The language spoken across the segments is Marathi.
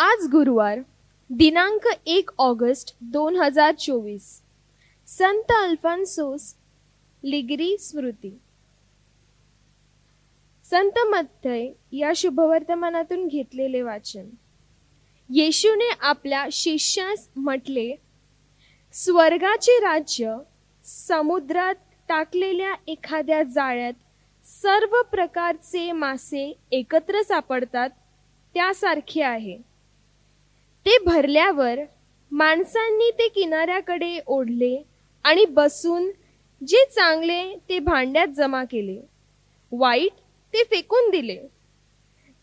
आज गुरुवार दिनांक एक ऑगस्ट दोन हजार चोवीस. संत अल्फान्सोस लिगरी स्मृती. संत मत्तय या शुभवर्तमानातून घेतलेले वाचन. येशूने आपल्या शिष्यास म्हटले स्वर्गाचे राज्य समुद्रात टाकलेल्या एखाद्या जाळ्यात सर्व प्रकारचे मासे एकत्र सापडतात त्यासारखे आहे. ते भरल्यावर माणसांनी ते किनाऱ्याकडे ओढले आणि बसून जे चांगले ते भांड्यात जमा केले. वाईट ते फेकून दिले.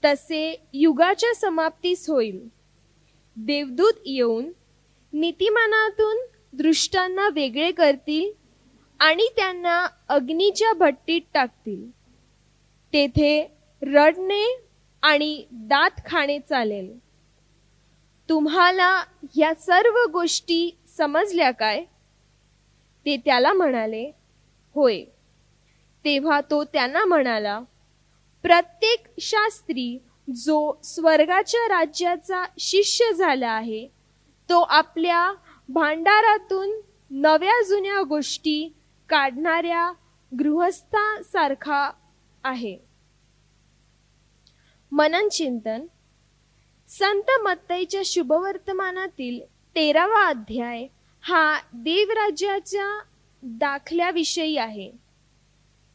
तसे युगाच्या समाप्तीस होईल. देवदूत येऊन नीतिमानातून दृष्टांना वेगळे करतील आणि त्यांना अग्नीच्या भट्टीत टाकतील. तेथे रडणे आणि दात खाणे चालेल. तुम्हाला या सर्व गोष्टी समजल्या काय? ते त्याला म्हणाले होय. तेव्हा तो त्यांना म्हणाला प्रत्येक शास्त्री जो स्वर्गाच्या राज्याचा शिष्य झाला आहे तो आपल्या भांडारातून नव्या जुन्या गोष्टी काढणाऱ्या गृहस्थासारखा आहे. मनन चिंतन संत मत्तईच्या शुभवर्तमानातील तेरावा अध्याय हा देवराज्याच्या दाखल्याविषयी आहे.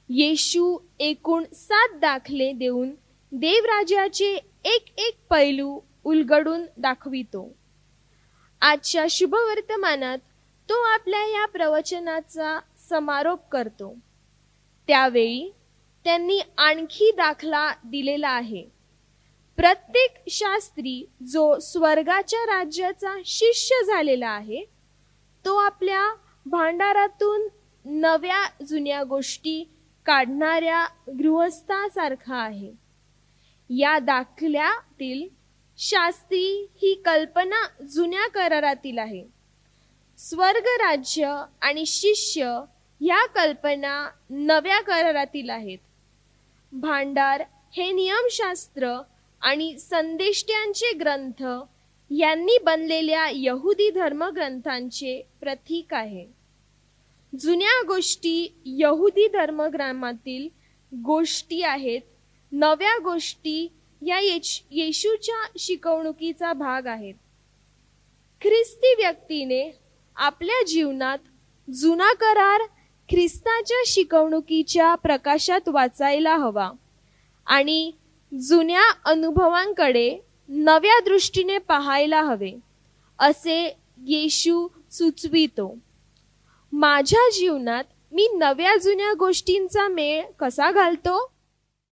येशू एकूण सात दाखले देऊन देवराज्याचे एक एक पैलू उलगडून दाखवितो. आजच्या शुभवर्तमानात तो आपल्या या प्रवचनाचा समारोप करतो. त्यावेळी त्यांनी आणखी दाखला दिलेला आहे. प्रत्येक शास्त्री जो स्वर्गाच्या राज्याचा शिष्य झालेला आहे तो आपल्या भांडारातून नव्या जुन्या गोष्टी काढणाऱ्या गृहस्थासारखा आहे. या दाखल्यातील शास्त्री ही कल्पना जुन्या करारातील आहे. स्वर्ग राज्य आणि शिष्य ह्या कल्पना नव्या करारातील आहेत. भांडार हे नियमशास्त्र आणि संदेष्ट्यांचे ग्रंथ यांनी बनलेल्या यहुदी धर्मग्रंथांचे प्रतीक आहे. जुन्या गोष्टी यहुदी धर्मग्रामातील गोष्टी आहेत. नव्या गोष्टी या येश- येशूच्या शिकवणुकीचा भाग आहेत. ख्रिस्ती व्यक्तीने आपल्या जीवनात जुना करार ख्रिस्ताच्या शिकवणुकीच्या प्रकाशात वाचायला हवा आणि जुन्या अनुभवांकडे नव्या दृष्टीने पाहायला हवे असे येशू सुचवितो. माझ्या जीवनात मी नव्या जुन्या गोष्टींचा मेळ कसा घालतो?